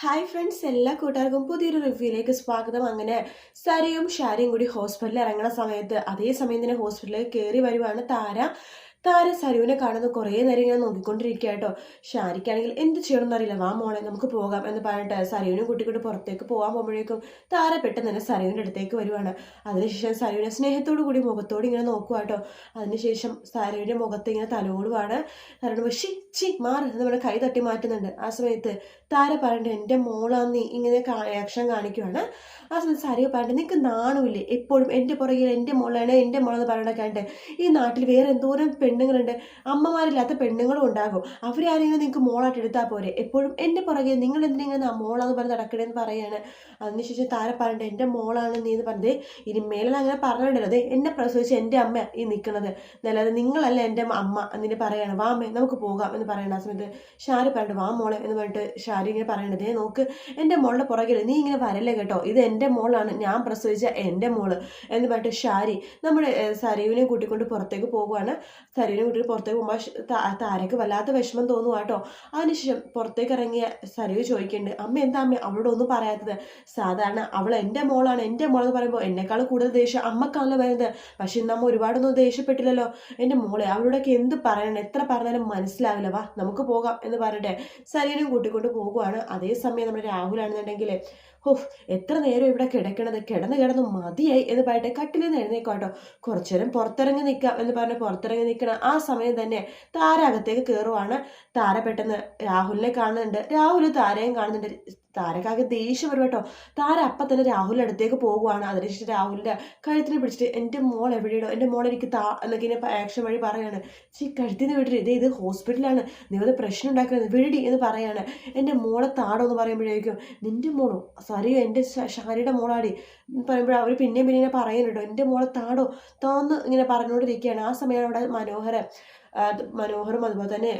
Hi friends എല്ലാ കൂട്ടുകാർക്കും പുതിയൊരു റിവ്യൂയിലേക്ക് സ്വാഗതം. അങ്ങനെ സരയും ഷാരിയും കൂടി ഹോസ്പിറ്റലിൽ ഇറങ്ങുന്ന സമയത്ത് അതേ സമയം തന്നെ ഹോസ്പിറ്റലിലേക്ക് കയറി വരുവാണ് താര. താര സരുവിനെ കാണുന്നത് കുറേ നേരം ഇങ്ങനെ നോക്കിക്കൊണ്ടിരിക്കുക കേട്ടോ ഷാരിക്കാണെങ്കിൽ എന്ത് ചെയ്യണം എന്നറിയില്ല വാ മോളെ നമുക്ക് പോകാം എന്ന് പറഞ്ഞിട്ട് സരുവിനും കുട്ടിക്കൂട്ടി പുറത്തേക്ക് പോകാൻ പോകുമ്പോഴേക്കും താര പെട്ടെന്ന് തന്നെ സരുവിന്റെ അടുത്തേക്ക് വരുവാണ്. അതിനുശേഷം സരുവിനെ സ്നേഹത്തോടു കൂടി മുഖത്തോട് ഇങ്ങനെ നോക്കുക കേട്ടോ അതിനുശേഷം സരുവിന്റെ മുഖത്ത് ഇങ്ങനെ തലോടുവാണ്. സരുവിന് ഷി ചി മാറി നമ്മുടെ കൈ തട്ടി മാറ്റുന്നുണ്ട്. ആ സമയത്ത് താര പറഞ്ഞിട്ട് എന്റെ മോളാന്ന് ഇങ്ങനെ ആക്ഷൻ കാണിക്കുവാണ്. ആ സമയത്ത് സരിയ പറഞ്ഞിട്ട് നിനക്ക് നാണുമില്ലേ? എപ്പോഴും എന്റെ പുറകിൽ എന്റെ മോളാണ് എന്റെ മോളെന്ന് പറയണൊക്കെ ഈ നാട്ടിൽ വേറെ എന്തോരം പെണ്ണുങ്ങളുണ്ട്. അമ്മമാരില്ലാത്ത പെണ്ണുങ്ങളും ഉണ്ടാകും. അവരെ ആരെങ്കിലും നിങ്ങൾക്ക് മോളായിട്ട് എടുത്താൽ പോരെ? എപ്പോഴും എന്റെ പുറകെ നിങ്ങൾ എന്തിനാ മോളാന്ന് പറഞ്ഞ് നടക്കണേന്ന് പറയാണ്. അതിനുശേഷം താര പറഞ്ഞിട്ട് എന്റെ മോളാണ് നീ എന്ന് പറഞ്ഞത് ഇനി മേലെ അങ്ങനെ പറഞ്ഞിട്ടല്ലോ അതെ എന്നെ പ്രസവിച്ച് എന്റെ അമ്മ ഈ നിൽക്കുന്നത് എന്നല്ലാതെ നിങ്ങളല്ല എന്റെ അമ്മ എന്നിട്ട് പറയാണ്. വാ അമ്മേ നമുക്ക് പോകാം എന്ന് പറയണ ആ സമയത്ത്. ഷാരി പറഞ്ഞിട്ട് വാ മോളെ എന്ന് പറഞ്ഞിട്ട് ഷാരി ഇങ്ങനെ പറയണത്. "ദേ നോക്ക് എന്റെ മോളുടെ പുറകിൽ നീ ഇങ്ങനെ വരല്ലേ കേട്ടോ? ഇത് എന്റെ മോളാണ് ഞാൻ പ്രസവിച്ച എന്റെ മോൾ എന്ന് പറഞ്ഞിട്ട് ഷാരി നമ്മുടെ സരീവിനെ കൂട്ടിക്കൊണ്ട് പുറത്തേക്ക് പോകുവാണ്. സരീവിനെ കൂട്ടിക്കൊണ്ട് പുറത്തേക്ക് പോകുമ്പോൾ താരക്ക് വല്ലാത്ത വിഷമം തോന്നുക കേട്ടോ. അതിനുശേഷം പുറത്തേക്ക് ഇറങ്ങിയ സരീവ് ചോദിക്കുന്നുണ്ട് അമ്മ എന്താ അമ്മ? അവളോട് ഒന്നും പറയാത്തത്. സാധാരണ അവൾ എന്റെ മോളാണ് എന്റെ മോളെന്ന് പറയുമ്പോൾ എന്നെക്കാൾ കൂടുതൽ ദേഷ്യം അമ്മക്കാണല്ലോ വരുന്നത്. പക്ഷെ ഇന്ന് അമ്മ ഒരുപാടൊന്നും ദേഷ്യപ്പെട്ടില്ലല്ലോ. എന്റെ മോളെ അവളോടൊക്കെ എന്ത് പറയണം? എത്ര പറഞ്ഞാലും മനസ്സിലാവില്ല. വാ നമുക്ക് പോകാം എന്ന് പറഞ്ഞിട്ട് സരീനും കൂട്ടിക്കൊണ്ട് പോകുവാണ്. അതേസമയം നമ്മുടെ രാഹുലാണെന്നുണ്ടെങ്കിൽ ഓഹ് എത്ര നേരം ഇവിടെ കിടക്കണത്? കിടന്ന് കിടന്ന് മതിയായി എന്ന് പറഞ്ഞിട്ട് കട്ടിലിൽ നിന്ന് എഴുന്നേക്കോട്ടോ കുറച്ചു നേരം പുറത്തിറങ്ങി നിൽക്കാം എന്ന് പറഞ്ഞ് പുറത്തിറങ്ങി നിൽക്കണ ആ സമയം തന്നെ താര അകത്തേക്ക് കയറുവാണ്. താര പെട്ടെന്ന് രാഹുലിനെ കാണുന്നുണ്ട്. രാഹുൽ താരയും കാണുന്നുണ്ട്. താരക്കാകെ ദേഷ്യം വരും കേട്ടോ. താര അപ്പം തന്നെ രാഹുലിന്റെ അടുത്തേക്ക് പോകുവാണ്. അതിനുശേഷം രാഹുലിന്റെ കഴുത്തിനെ പിടിച്ചിട്ട് എന്റെ മോൾ എവിടെയോ എന്റെ മോൾ എനിക്ക് താ എന്നൊക്കെ ഇങ്ങനെ ആക്ഷൻ വഴി പറയാണ് ചീ കഴുത്തിന് വിട്ടിട്ട് ഇതേ ഇത് ഹോസ്പിറ്റലാണ് നീ വന്ന് പ്രശ്നം ഉണ്ടാക്കുന്നത് വിടി എന്ന് പറയാണ് എന്റെ മോളെ താടോ എന്ന് പറയുമ്പോഴേക്കും നിന്റെ മോളോ? സറിയോ എന്റെ ഷാനിയുടെ മോളാടി. പറയുമ്പോൾ അവർ പിന്നെയും പിന്നെ പറയുന്നുണ്ടോ. എന്റെ മോളെ താടോ താന്ന് ഇങ്ങനെ പറഞ്ഞുകൊണ്ടിരിക്കുകയാണ് ആ സമയമാണ് അവിടെ മനോഹര മനോഹരം അതുപോലെ തന്നെ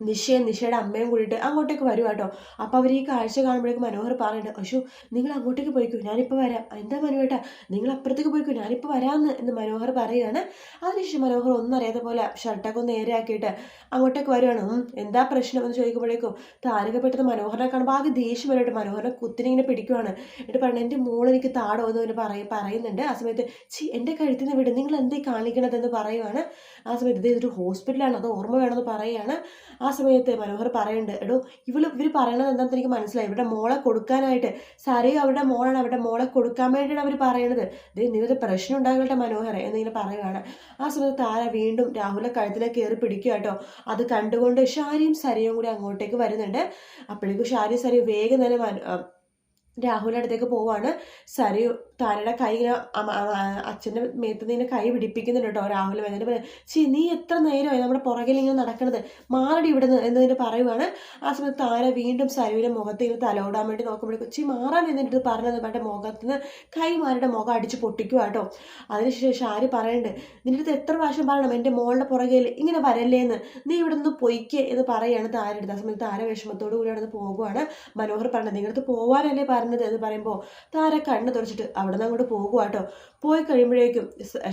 നിഷയും നിഷയുടെ അമ്മയും കൂടിയിട്ട് അങ്ങോട്ടേക്ക് വരും കേട്ടോ. അപ്പോൾ അവർ ഈ കാഴ്ച കാണുമ്പോഴേക്കും മനോഹർ പറയുന്നുണ്ട് അശു നിങ്ങൾ അങ്ങോട്ടേക്ക് പോയിക്കോ ഞാനിപ്പോൾ വരാം. എന്താ മനുവേട്ടാ നിങ്ങൾ അപ്പുറത്തേക്ക് പോയിക്കോ ഞാനിപ്പോൾ വരാമെന്ന് എന്ന് മനോഹർ പറയുകയാണ്. അതിനുശേഷം മനോഹർ ഒന്നും അറിയാത്ത പോലെ ഷർട്ടൊക്കെ ഒന്ന് നേരെയാക്കിയിട്ട് അങ്ങോട്ടേക്ക് വരുവാണ് എന്താ പ്രശ്നം? എന്ന് ചോദിക്കുമ്പോഴേക്കും താരക പെട്ടെന്ന് മനോഹരനെ കാണുമ്പോൾ ആകെ ദേഷ്യം വരുമായിട്ട് മനോഹരനെ കുത്തിനെ ഇങ്ങനെ പിടിക്കുവാണ്. എന്നിട്ട് പറഞ്ഞു എന്റെ മോൾ എനിക്ക് താടോ എന്ന് പറയ പറയുന്നുണ്ട്. ആ സമയത്ത് ചി എന്റെ കഴുത്തിൽ നിന്ന് വിട് നിങ്ങൾ എന്തേ കാണിക്കണതെന്ന് പറയുവാണ്. ആ സമയത്ത് ഇത് ഇതൊരു ഹോസ്പിറ്റലാണ് അത് ഓർമ്മ വേണമെന്ന് പറയുകയാണ്. ആ സമയത്ത് മനോഹർ പറയുന്നുണ്ട് എടോ ഇവൾ ഇവർ പറയണത് എന്താണെന്ന് എനിക്ക് മനസ്സിലായി. ഇവരുടെ മോളെ കൊടുക്കാനായിട്ട് സാരയും അവരുടെ മോളാണ്. അവരുടെ മോളെ കൊടുക്കാൻ വേണ്ടിയാണ് അവർ പറയണത് ഇത് നിങ്ങളുടെ പ്രശ്നം ഉണ്ടാകട്ടെ മനോഹർ എന്നിങ്ങനെ പറയുകയാണ് ആ സമയത്ത് താര വീണ്ടും രാഹുലെ കഴുത്തിലേക്ക് കയറി പിടിക്കുക കേട്ടോ. അത് കണ്ടുകൊണ്ട് ഷാരിയും സരയും കൂടി അങ്ങോട്ടേക്ക് വരുന്നുണ്ട്. അപ്പോഴേക്കും ഷാരിയും സരയും വേഗം തന്നെ രാഹുലിന്റെ അടുത്തേക്ക് പോവാണ്. സരയു താരയുടെ കൈ അച്ഛന്റെ മേത്ത് നിന്ന് കൈ പിടിപ്പിക്കുന്നുണ്ട് കേട്ടോ. രാഹുൽ വന്നിട്ട് പറയും, ചി നീ എത്ര നേരമായി നമ്മുടെ പുറകിൽ ഇങ്ങനെ നടക്കണത്? മാറടി ഇവിടുന്ന് എന്നതിന് പറയുവാണ്. ആ സമയത്ത് താര വീണ്ടും സരുവിന്റെ മുഖത്ത് ഇങ്ങനെ തലോടാൻ വേണ്ടി നോക്കുമ്പോഴേക്കും ചി മാറാൻ എന്നിട്ട് പറഞ്ഞത് പറഞ്ഞ മുഖത്ത് നിന്ന് കൈമാരുടെ മുഖം അടിച്ച് പൊട്ടിക്കുക കേട്ടോ. അതിനുശേഷം ആര് പറയുന്നുണ്ട് നിന്റെ എത്ര പ്രാവശ്യം പറയണം? എന്റെ മോളുടെ പുറകിൽ ഇങ്ങനെ വരല്ലേന്ന് നീ ഇവിടെ നിന്ന് പൊയ്ക്കേ എന്ന് പറയാണ് താര എടുത്ത് ആ സമയത്ത് താര വിഷമത്തോടു കൂടി അവിടെ നിന്ന് പോകുവാണ്. മനോഹർ പറഞ്ഞത് നിങ്ങളടുത്ത് പോവാനല്ലേ പറഞ്ഞത്? എന്ന് പറയുമ്പോൾ താര കണ്ണ് തുറച്ചിട്ട് അവിടെ നിന്ന് അങ്ങോട്ട് പോകുക കേട്ടോ പോയി കഴിയുമ്പോഴേക്കും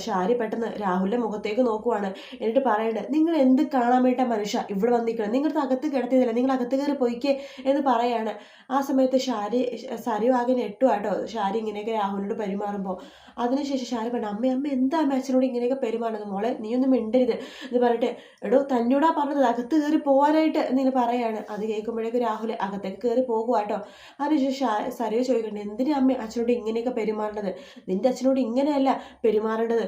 ഷാരി പെട്ടെന്ന് രാഹുലിന്റെ മുഖത്തേക്ക് നോക്കുവാണ്. എന്നിട്ട് പറയുന്നത് നിങ്ങൾ എന്ത് കാണാൻ വേണ്ട മനുഷ്യ ഇവിടെ വന്നിരിക്കണം? നിങ്ങളുടെ അകത്ത് കിടത്തിയതല്ല? നിങ്ങൾ അകത്ത് കയറി പോയിക്കേ എന്ന് പറയാണ്. ആ സമയത്ത് ഷാരി സരിയും ആകെ നെട്ടു കേട്ടോ ഷാരി ഇങ്ങനെയൊക്കെ രാഹുലിനോട് പെരുമാറുമ്പോൾ അതിനുശേഷം ഷാരി പറഞ്ഞു അമ്മ അമ്മ എന്താ മാച്ചിനോട് ഇങ്ങനെയൊക്കെ പെരുമാറുന്നത്? മോളെ നീ ഒന്നും മിണ്ടരുത് എന്ന് പറഞ്ഞിട്ട് എടോ തന്നോടാ പറഞ്ഞത് അകത്ത് കയറി പോകാനായിട്ട് എന്നിങ്ങനെ പറയാണ്. അത് കേൾക്കുമ്പോഴേക്കും രാഹുൽ അകത്തേക്ക് കയറി പോകുക കേട്ടോ അതിനുശേഷം സരിയോ ചോദിക്കണ്ടേ എന്തിനാ അമ്മ അച്ഛനോട് ഇങ്ങനെയൊക്കെ പെരുമാറേണ്ടത്? നിന്റെ അച്ഛനോട് ഇങ്ങനെയല്ല പെരുമാറേണ്ടത്?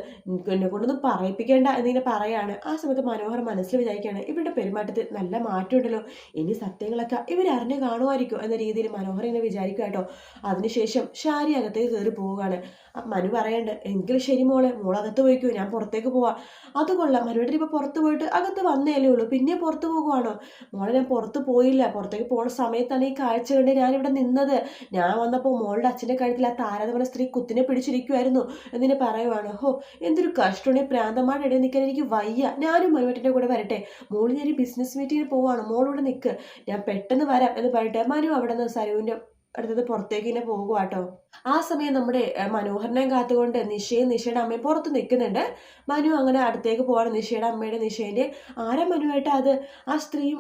എന്നെ കൊണ്ടൊന്നും പറയിപ്പിക്കേണ്ട എന്നിങ്ങനെ പറയാണ്. ആ സമയത്ത് മനോഹർ മനസ്സിൽ വിചാരിക്കുകയാണ് ഇവരുടെ പെരുമാറ്റത്തിൽ നല്ല മാറ്റമുണ്ടല്ലോ. ഇനി സത്യങ്ങളൊക്കെ ഇവരറിഞ്ഞ് കാണുമായിരിക്കും എന്ന രീതിയിൽ മനോഹർ ഇങ്ങനെ വിചാരിക്കുക കേട്ടോ. അതിനുശേഷം ഷാരി അകത്തേക്ക് കയറി പോവുകയാണ്. മനു പറയണ്ട് എങ്കിൽ ശരി മോളെ മോൾ അകത്ത് പോയിക്കോ ഞാൻ പുറത്തേക്ക് പോവാം. അത് കൊള്ളാം മനുവേട്ടൻ ഇപ്പോൾ പുറത്ത് പോയിട്ട് അകത്ത് വന്നേലേ ഉള്ളൂ പിന്നെ പുറത്ത് പോകുവാണോ? മോളെ ഞാൻ പുറത്ത് പോയില്ല പുറത്തേക്ക് പോണ സമയത്താണ് ഈ കാഴ്ച കണ്ട് ഞാനിവിടെ നിന്നത്. ഞാൻ വന്നപ്പോൾ മോളുടെ അച്ഛന്റെ കഴുത്തിൽ ആ താരതമ്യ സ്ത്രീ കുത്തിനെ പിടിച്ചിരിക്കുമായിരുന്നു എന്നിനെ പറയുവാണ് ഹോ എന്തൊരു കഷ്ടമാണ് പ്രാന്തമാണ് ഇടയിൽ നിൽക്കാൻ എനിക്ക് വയ്യ. ഞാനും മനുവേട്ടന്റെ കൂടെ വരട്ടെ. മോൾ ഞാൻ ബിസിനസ് മീറ്റിങ്ങിന് പോവാണ്. മോളൂടെ നിൽക്ക് ഞാൻ പെട്ടെന്ന് വരാം എന്ന് പറഞ്ഞിട്ട് മനു അവിടെ നിന്ന് സരുവിന്റെ അടുത്തത് പുറത്തേക്ക് ഇങ്ങനെ പോകുക കേട്ടോ ആ സമയം നമ്മുടെ മനോഹരനെ കാത്തുകൊണ്ട് നിഷയും നിഷയുടെ അമ്മയും പുറത്ത് നിൽക്കുന്നുണ്ട്. മനു അങ്ങനെ അടുത്തേക്ക് പോവാണ്. നിഷയുടെ അമ്മയുടെ നിശേന്റെ ആരാ മനുവായിട്ട് അത്? ആ സ്ത്രീയും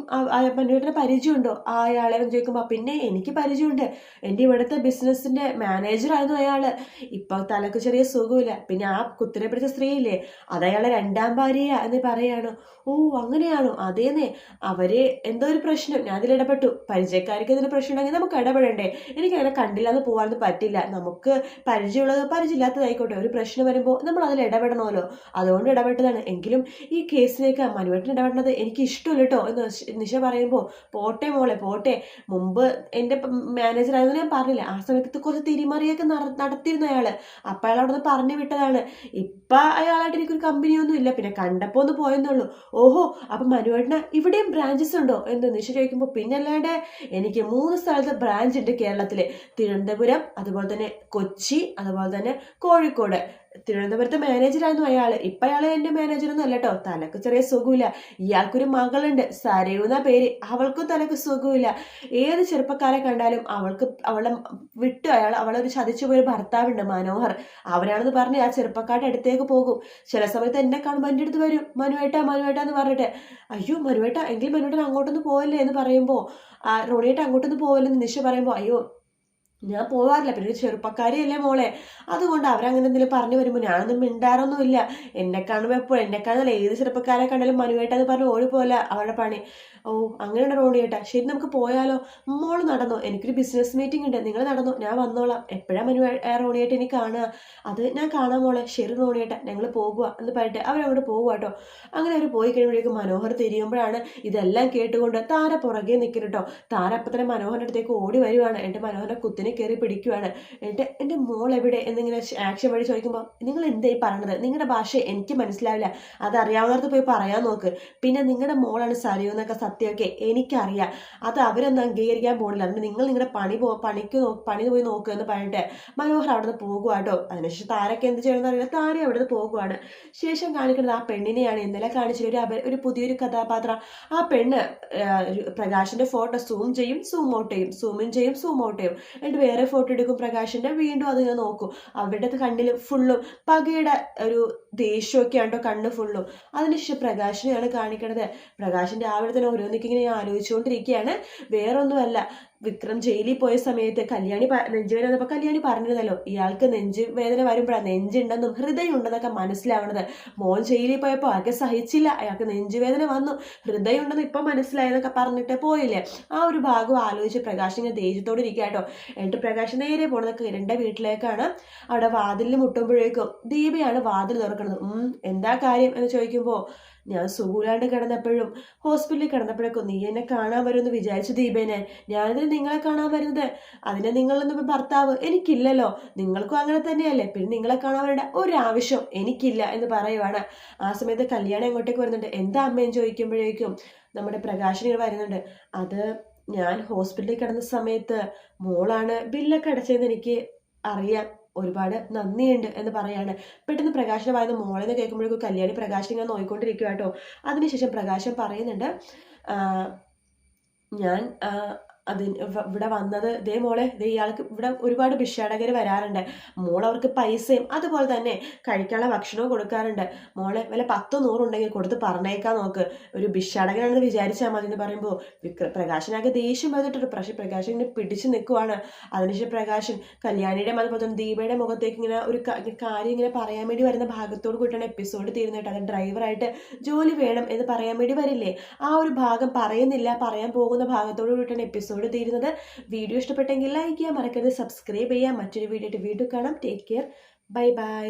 മനുവേട്ടന് പരിചയമുണ്ടോ? ആ അയാളെ ചോദിക്കുമ്പോൾ പിന്നെ എനിക്ക് പരിചയമുണ്ട്. എന്റെ ഇവിടുത്തെ ബിസിനസ്സിന്റെ മാനേജറായിരുന്നു അയാൾ ഇപ്പോൾ തലക്ക് ചെറിയ സുഖമില്ല. പിന്നെ ആ കുത്തിനെ പിടിച്ച സ്ത്രീയില്ലേ? അത് അയാളെ രണ്ടാം ഭാര്യയാ എന്ന് പറയാണ്. ഓ അങ്ങനെയാണോ? അതേന്നേ. അവരെ എന്തോ ഒരു പ്രശ്നം. ഞാൻ അതിൽ ഇടപെട്ടു. പരിചയക്കാർക്ക് ഇതിന് പ്രശ്നം ഉണ്ടെങ്കിൽ നമുക്ക് ഇടപെടണ്ടേ? എനിക്ക് കണ്ടില്ലാതെ പോകാനൊന്നും പറ്റില്ല. നമുക്ക് പരിചയമുള്ളത് പരിചയമില്ലാത്തതായിക്കോട്ടെ. ഒരു പ്രശ്നം വരുമ്പോൾ നമ്മൾ അതിൽ ഇടപെടണമല്ലോ. അതുകൊണ്ട് ഇടപെട്ടതാണ്. എങ്കിലും ഈ കേസിലേക്ക് മനുവേട്ടൻ ഇടപെടുന്നത് എനിക്ക് ഇഷ്ടമില്ല കേട്ടോ എന്ന് നിഷ- പറയുമ്പോൾ പോട്ടെ മോളെ പോട്ടെ. മുമ്പ് എന്റെ മാനേജർ ആയതെന്ന് ഞാൻ പറഞ്ഞില്ല ആ സമയത്ത് കുറച്ച് തിരിമറിയൊക്കെ നട- നടത്തിയിരുന്നു അയാൾ അപ്പം അയാൾ അവിടെ നിന്ന് പറഞ്ഞു വിട്ടതാണ്. ഇപ്പം അയാളായിട്ട് എനിക്കൊരു കമ്പനിയൊന്നും ഇല്ല. പിന്നെ കണ്ടപ്പോൾ ഒന്ന് പോയെന്നുള്ളൂ ഓഹോ അപ്പം മനുവേട്ടന് ഇവിടെയും ബ്രാഞ്ചസ് ഉണ്ടോ? എന്ന് നിഷ ചോദിക്കുമ്പോൾ പിന്നല്ലാണ്ട് എനിക്ക് മൂന്ന് സ്ഥലത്ത് ബ്രാഞ്ച് ഉണ്ട് കേരളത്തിൽ തിരുവനന്തപുരം അതുപോലെ തന്നെ കൊച്ചി അതുപോലെ തന്നെ കോഴിക്കോട്. തിരുവനന്തപുരത്തെ മാനേജറായിരുന്നു അയാൾ ഇപ്പം അയാൾ എന്റെ മാനേജറൊന്നും അല്ല കേട്ടോ തലക്ക് ചെറിയ സുഖമില്ല. ഇയാൾക്കൊരു മകളുണ്ട്. സരയു എന്ന പേര്. അവൾക്കും തലക്ക് സുഖമില്ല. ഏത് ചെറുപ്പക്കാരെ കണ്ടാലും അവൾക്ക് അവളെ വിട്ടു അയാൾ അവളൊരു ചതിച്ചു പോയൊരു ഭർത്താവുണ്ട് മനോഹർ. അവരാണെന്ന് പറഞ്ഞ് ആ ചെറുപ്പക്കാരുടെ അടുത്തേക്ക് പോകും. ചില സമയത്ത് എന്നെ കാണുമ്പോൾ എന്റെ അടുത്ത് വരും. മനുവേട്ട മനുവേട്ട എന്ന് പറഞ്ഞിട്ട്. അയ്യോ മനുവേട്ട എങ്കിൽ മനുവേട്ടൻ അങ്ങോട്ടൊന്ന് പോവല്ലേ? എന്ന് പറയുമ്പോൾ ആ റോണിയേട്ട അങ്ങോട്ടൊന്ന് പോവല്ലെന്ന് നിഷ പറയുമ്പോൾ അയ്യോ ഞാൻ പോവാറില്ല. പിന്നെ ചെറുപ്പക്കാരിയല്ലേ മോളെ. അതുകൊണ്ട് അവരങ്ങനെ എന്തെങ്കിലും പറഞ്ഞു വരുമ്പോൾ ഞാനൊന്നും മിണ്ടാറൊന്നുമില്ല. എന്നെ കാണുമ്പോൾ എപ്പോഴും എന്നെ കാണുന്നില്ല ഏത് ചെറുപ്പക്കാരെ കണ്ടാലും മനുവേട്ടെന്ന് പറഞ്ഞ് ഓടിപ്പോലെ അവരുടെ പണി. ഓ അങ്ങനെയാണ് റോണി ചേട്ടാ ശരി നമുക്ക് പോയാലോ. മോൾ നടന്നോ. എനിക്കൊരു ബിസിനസ് മീറ്റിംഗ് ഉണ്ട്. നിങ്ങൾ നടന്നോ. ഞാൻ വന്നോളാം. എപ്പോഴാണ് മനു റോണിയേട്ട എനിക്ക് കാണുക? അത് ഞാൻ കാണാൻ മോളെ. ശരി റോണിയേട്ട ഞങ്ങൾ പോകുക എന്ന് പറഞ്ഞിട്ട് അവരങ്ങോട്ട് പോകുക കേട്ടോ. അങ്ങനെ അവർ പോയി കഴിയുമ്പോഴേക്കും മനോഹർ തിരിയുമ്പോഴാണ് ഇതെല്ലാം കേട്ടുകൊണ്ട് താര പുറകെ നിൽക്കുന്നു കേട്ടോ. താര അപ്പം തന്നെ മനോഹറിന്റെ അടുത്തേക്ക് ഓടി വരുവാണ്. എന്റെ മനോഹരന്റെ കുത്തിനെ കയറി പിടിക്കുവാണ്. എന്നിട്ട് എന്റെ മോൾ എവിടെ എന്നിങ്ങനെ ആക്ഷൻ വഴി ചോദിക്കുമ്പോൾ നിങ്ങൾ എന്തായി പറയണത്? നിങ്ങളുടെ ഭാഷ എനിക്ക് മനസ്സിലാവില്ല. അതറിയാവുന്നവർക്ക് പോയി പറയാൻ നോക്ക്. പിന്നെ നിങ്ങളുടെ മോളാണ് സരിയോ എന്നൊക്കെ സത്യമൊക്കെ എനിക്കറിയാം. അത് അവരൊന്നും അംഗീകരിക്കാൻ പോണില്ല. അതുകൊണ്ട് നിങ്ങൾ നിങ്ങളുടെ പണി പോ പണിക്ക് പണി പോയി നോക്കുക എന്ന് പറഞ്ഞിട്ട് മനോഹർ അവിടെ നിന്ന് പോകുക കേട്ടോ അതിനുശേഷം താരൊക്കെ എന്ത് ചെയ്യണമെന്ന് അറിയില്ല. താര അവിടെ നിന്ന് പോകുവാണ്. ശേഷം കാണിക്കുന്നത് ആ പെണ്ണിനെയാണ്. ഇന്നലെ കാണിച്ചത് ഒരു ഒരു പുതിയൊരു കഥാപാത്രം. ആ പെണ്ണ് പ്രകാശിന്റെ ഫോട്ടോ സൂം ചെയ്യും സൂം ഔട്ട് ചെയ്യും. സൂമിൻ ചെയ്യും സൂം ഔട്ട് ചെയ്യും. എന്നിട്ട് വേറെ ഫോട്ടോ എടുക്കും പ്രകാശിന്റെ വീണ്ടും അത് ഞാൻ നോക്കും. അവരുടെ കണ്ണിൽ ഫുള്ളും പകയുടെ ഒരു ദേഷ്യമൊക്കെ ആണ്ടോ കണ്ണ് ഫുള്ളും അതിനുശേഷം പ്രകാശിനെയാണ് കാണിക്കണത്. പ്രകാശിന്റെ ആവിടെ തന്നെ ഓരോന്നൊക്കെ ഇങ്ങനെ ഞാൻ ആലോചിച്ചുകൊണ്ടിരിക്കുകയാണ്. വേറൊന്നുമല്ല. വിക്രം ജയിലിൽ പോയ സമയത്ത് കല്യാണി നെഞ്ചുവേദന വന്നപ്പോൾ കല്യാണി പറഞ്ഞിരുന്നല്ലോ ഇയാൾക്ക് നെഞ്ച് വേദന വരുമ്പോഴാണ് നെഞ്ചുണ്ടെന്നും ഹൃദയം ഉണ്ടെന്നൊക്കെ മനസ്സിലാവണത്. മോൻ ജയിലിൽ പോയപ്പോൾ ആകെ സഹിച്ചില്ല. അയാൾക്ക് നെഞ്ചുവേദന വന്നു. ഹൃദയം ഉണ്ടെന്ന് ഇപ്പം മനസ്സിലായെന്നൊക്കെ പറഞ്ഞിട്ട് പോയില്ലേ? ആ ഒരു ഭാഗം ആലോചിച്ച് പ്രകാശ് ഇങ്ങനെ ദേഷ്യത്തോടെ ഇരിക്കുക കേട്ടോ എന്നിട്ട് പ്രകാശ് നേരെ പോണത് കിരണ്ട വീട്ടിലേക്കാണ്. അവിടെ വാതിലിൽ മുട്ടുമ്പോഴേക്കും ദീപയാണ് വാതിൽ തുറക്കുന്നത് ഉം എന്താ കാര്യം? എന്ന് ചോദിക്കുമ്പോൾ ഞാൻ സുഖമില്ലാണ്ട് കിടന്നപ്പോഴും ഹോസ്പിറ്റലിൽ കിടന്നപ്പോഴൊക്കെ നീ എന്നെ കാണാൻ വരുമെന്ന് വിചാരിച്ചു ദീപേനെ. ഞാനിതിന് നിങ്ങളെ കാണാൻ വരുന്നത്. അതിനെ നിങ്ങളൊന്നും ഭർത്താവ് എനിക്കില്ലല്ലോ. നിങ്ങൾക്കും അങ്ങനെ തന്നെയല്ലേ. പിന്നെ നിങ്ങളെ കാണാൻ വരേണ്ട ഒരാവശ്യം എനിക്കില്ല എന്ന് പറയുവാണ്. ആ സമയത്ത് കല്യാണം എങ്ങോട്ടേക്ക് വരുന്നുണ്ട്? എന്താ അമ്മയും ചോദിക്കുമ്പോഴേക്കും നമ്മുടെ പ്രകാശനികൾ വരുന്നുണ്ട്. അത് ഞാൻ ഹോസ്പിറ്റലിൽ കിടന്ന സമയത്ത് മോളാണ് ബില്ലൊക്കെ അടച്ചതെന്ന് എനിക്ക് അറിയാം. ഒരുപാട് നന്ദിയുണ്ട് എന്ന് പറയാണ്. പെട്ടെന്ന് പ്രകാശിന്റെ മോളെ മോളെന്ന് കേൾക്കുമ്പോഴേക്കും കല്യാണി പ്രകാശൻ ഇങ്ങനെ നോയിക്കൊണ്ടിരിക്കുക കേട്ടോ അതിനുശേഷം പ്രകാശം പറയുന്നുണ്ട് ഞാൻ അത് ഇവ- ഇവിടെ വന്നത് ദേ മോളെ ദേ ഇയാൾക്ക് ഇവിടെ ഒരുപാട് ഭിക്ഷാടകർ വരാറുണ്ട്. മോൾ അവർക്ക് പൈസയും അതുപോലെ തന്നെ കഴിക്കാനുള്ള ഭക്ഷണവും കൊടുക്കാറുണ്ട്. മോളെ വല്ല പത്തോ നൂറുണ്ടെങ്കിൽ കൊടുത്ത് പറഞ്ഞേക്കാൻ നോക്ക്. ഒരു ഭിക്ഷാടകനാണെന്ന് വിചാരിച്ചാൽ മതി എന്ന് പറയുമ്പോൾ വിക്ര പ്രകാശനാകെ ദേഷ്യം വന്നിട്ടുണ്ട്. പക്ഷേ പ്രകാശൻ ഇങ്ങനെ പിടിച്ചു നിൽക്കുവാണ്. അതിനുശേഷം പ്രകാശൻ കല്യാണിയുടെ അതുപോലെ തന്നെ ദീപയുടെ മുഖത്തേക്ക് ഇങ്ങനെ ഒരു കാര്യം ഇങ്ങനെ പറയാൻ വേണ്ടി വരുന്ന ഭാഗത്തോട് കൂട്ടിയാണ് എപ്പിസോഡ് തീരുന്നത് അത് ഡ്രൈവറായിട്ട് ജോലി വേണം എന്ന് പറയാൻ വേണ്ടി വരില്ലേ? ആ ഒരു ഭാഗം പറയുന്നില്ല പറയാൻ പോകുന്ന ഭാഗത്തോട് കൂട്ടിയാണ് എപ്പിസോഡ് തീരുന്നത്. വീഡിയോ ഇഷ്ടപ്പെട്ടെങ്കിൽ ലൈക്ക് ചെയ്യാൻ മറക്കരുത് സബ്സ്ക്രൈബ് ചെയ്യാം മറ്റൊരു വീഡിയോ ആയിട്ട് വീണ്ടും കാണാം. Take care bye bye